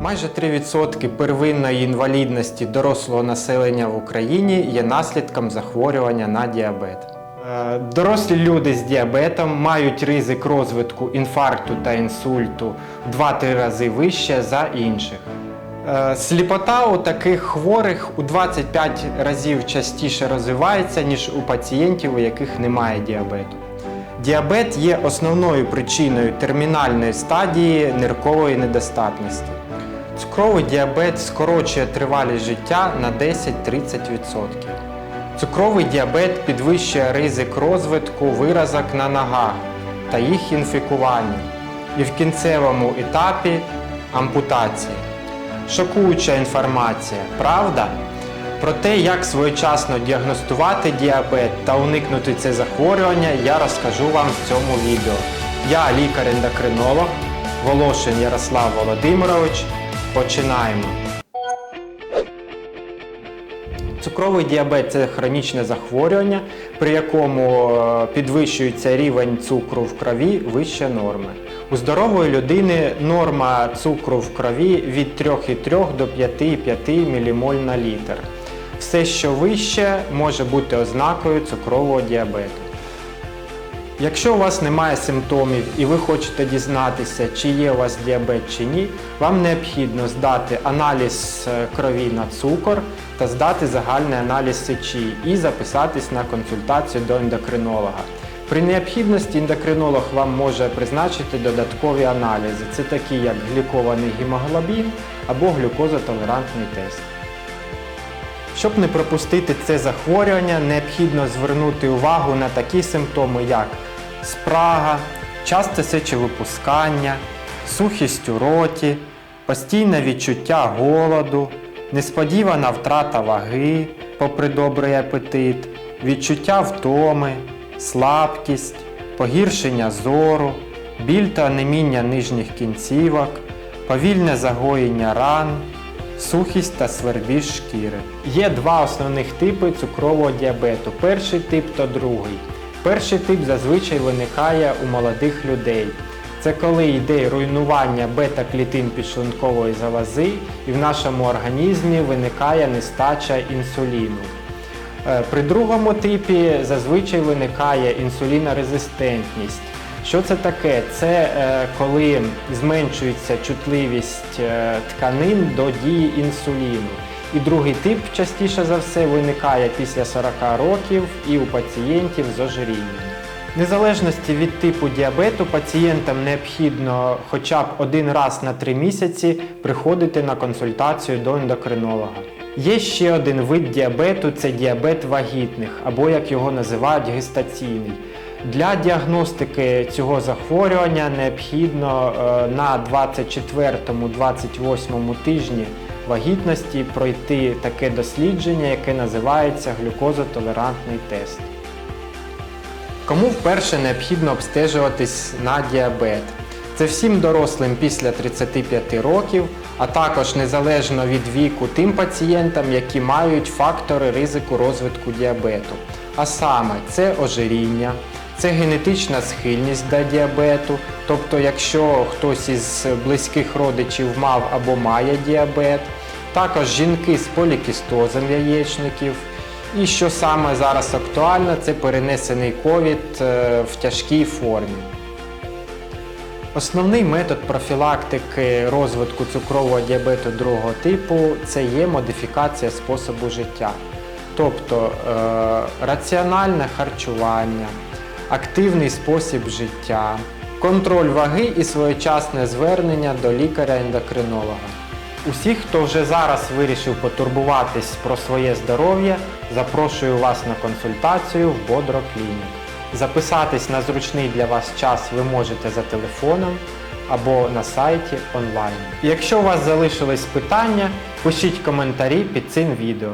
Майже 3% первинної інвалідності дорослого населення в Україні є наслідком захворювання на діабет. Е, Дорослі люди з діабетом мають ризик розвитку інфаркту та інсульту в 2-3 рази вище за інших. Е, Сліпота у таких хворих у 25 разів частіше розвивається, ніж у пацієнтів, у яких немає діабету. Діабет є основною причиною термінальної стадії ниркової недостатності. Цукровий діабет скорочує тривалість життя на 10-30%. Цукровий діабет підвищує ризик розвитку виразок на ногах та їх інфікування і в кінцевому етапі ампутації. Шокуюча інформація, правда? Про те, як своєчасно діагностувати діабет та уникнути це захворювання, я розкажу вам в цьому відео. Я лікар-ендокринолог Волошин Ярослав Володимирович. Починаємо. Цукровий діабет це хронічне захворювання, при якому е, підвищується рівень цукру в крові вище норми. У здорової людини норма цукру в крові від 3,3 до 5,5 ммоль на літр. Все, що вище, може бути ознакою цукрового діабету. Якщо у вас немає симптомів і ви хочете дізнатися, чи є у вас діабет чи ні, вам необхідно здати аналіз е, крові на цукор та здати загальний аналіз сечі і записатись на консультацію до ендокринолога. При необхідності ендокринолог вам може призначити додаткові аналізи. Це такі як глікований гемоглобін або глюкозотолерантний тест. Щоб не пропустити це захворювання, необхідно звернути увагу на такі симптоми, як спрага, часте сечовипускання, сухість у роті, постійне відчуття голоду, несподівана втрата ваги, попри добрий апетит, відчуття втоми, слабкість, погіршення зору, біль та анеміння нижніх кінцівок, повільне загоєння ран, сухість та свербіж шкіри. Є два основних типи цукрового діабету: перший тип та другий. Перший тип зазвичай виникає у молодих людей. Це коли йде руйнування бета-клітин підшлункової залози і в нашому організмі виникає нестача інсуліну. Е, При другому типі зазвичай виникає інсулінорезистентність. Що це таке? Це е, коли зменшується чутливість е, тканин до дії інсуліну. І другий тип частіше за все виникає після 40 років і у пацієнтів з ожирінням. Незалежності від типу діабету пацієнтам необхідно хоча б один раз на 3 місяці приходити на консультацію до ендокринолога. Є ще один вид діабету це діабет вагітних, або як його називають гестаційний. Для діагностики цього захворювання необхідно е, на 24-28 тижні вагітності пройти таке дослідження, яке називається глюкозотолерантний тест. Кому вперше необхідно обстежуватись на діабет? Це всім дорослим після 35 років, а також незалежно від віку тим пацієнтам, які мають фактори ризику розвитку діабету. А саме це ожиріння, це генетична схильність до діабету, тобто якщо хтось із близьких родичів мав або має діабет, також жінки з полікістозом яєчників. І що саме зараз актуально, це перенесений ковід е, в тяжкій формі. Основний метод профілактики розвитку цукрового діабету другого типу це є модифікація способу життя. Тобто е, раціональне харчування, активний спосіб життя, контроль ваги і своєчасне звернення до лікаря-ендокринолога. Усіх, хто вже зараз вирішив потурбуватись про своє здоров'я, запрошую вас на консультацію в Бодро Клінік. Записатись на зручний для вас час ви можете за телефоном або на сайті онлайн. Якщо у вас залишились питання, пишіть коментарі під цим відео.